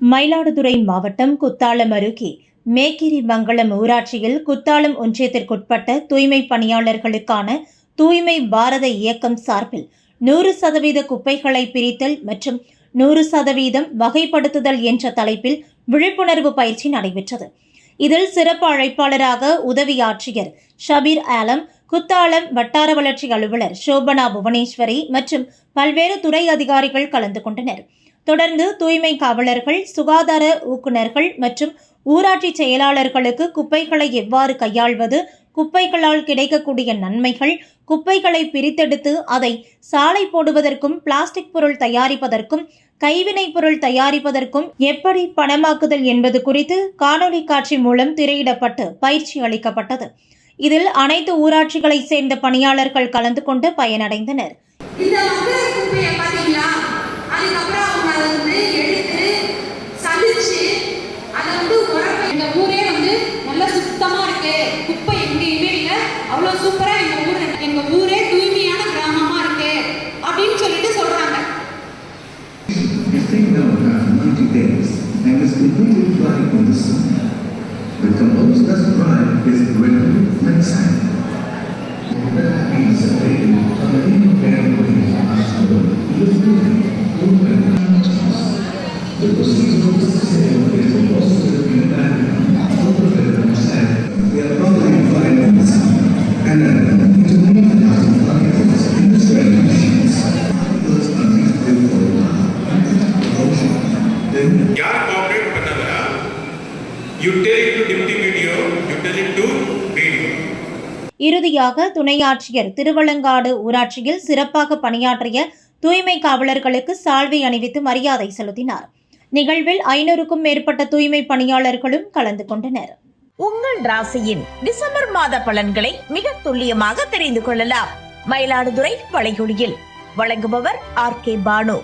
மயிலாடுதுறை மாவட்டம் குத்தாலம் அருகே மேக்கிரி மங்கலம் ஊராட்சியில் குத்தாலம் ஒன்றியத்திற்குட்பட்ட தூய்மை பணியாளர்களுக்கான தூய்மை பாரத இயக்கம் சார்பில் நூறு சதவீத குப்பைகளை பிரித்தல் மற்றும் நூறு சதவீதம் வகைப்படுத்துதல் என்ற தலைப்பில் விழிப்புணர்வு பயிற்சி நடைபெற்றது. இதில் சிறப்பு அழைப்பாளராக உதவி ஆட்சியர் ஷபீர் ஆலம் குத்தாலம் வட்டார வளர்ச்சி அலுவலர் சோபனா புவனேஸ்வரி மற்றும் பல்வேறு துறை அதிகாரிகள் கலந்து கொண்டனர். தொடர்ந்து தூய்மை காவலர்கள் சுகாதார ஊக்குநர்கள் மற்றும் ஊராட்சி செயலாளர்களுக்கு குப்பைகளை எவ்வாறு கையாள்வது குப்பைகளால் கிடைக்கக்கூடிய நன்மைகள் குப்பைகளை பிரித்தெடுத்து அதை சாலை போடுவதற்கும் பிளாஸ்டிக் பொருள் தயாரிப்பதற்கும் கைவினைப் பொருள் தயாரிப்பதற்கும் எப்படி பணமாக்குதல் என்பது குறித்து காணொலி காட்சி மூலம் திரையிடப்பட்டு பயிற்சி அளிக்கப்பட்டது. இதில் அனைத்து ஊராட்சிகளைச் சேர்ந்த பணியாளர்கள் கலந்து கொண்டு பயனடைந்தனர். அவ்வளவு சூப்பரா எங்க ஊர் எங்க ஊரே தூய்மையான கிராமமா இருக்கு அப்படின்னு சொல்லிட்டு சொல்றாங்க If they know after 90 days and is completely dry on the sun, the compost does dry is readily flexible. That means that they can continue carrying The procedure is the same யார் cooperate பண்ணாங்கன்னா you tell it to deputy video you tell it to video இறுதியாக துணை ஆட்சியர் திருவலங்காடு ஊராட்சியில் சிறப்பாக பணியாற்றிய தூய்மை காவலர்களுக்கு சால்வை அணிவித்து மரியாதை செலுத்தினார். நிகழ்வில் ஐநூறுக்கும் மேற்பட்ட தூய்மை பணியாளர்களும் கலந்து கொண்டனர். உங்கள் ராசியின் டிசம்பர் மாத பலன்களை மிக துல்லியமாக தெரிந்து கொள்ளலாம். மயிலாடுதுறை வளைகுடியில் வழங்குபவர் ஆர் கே பானு.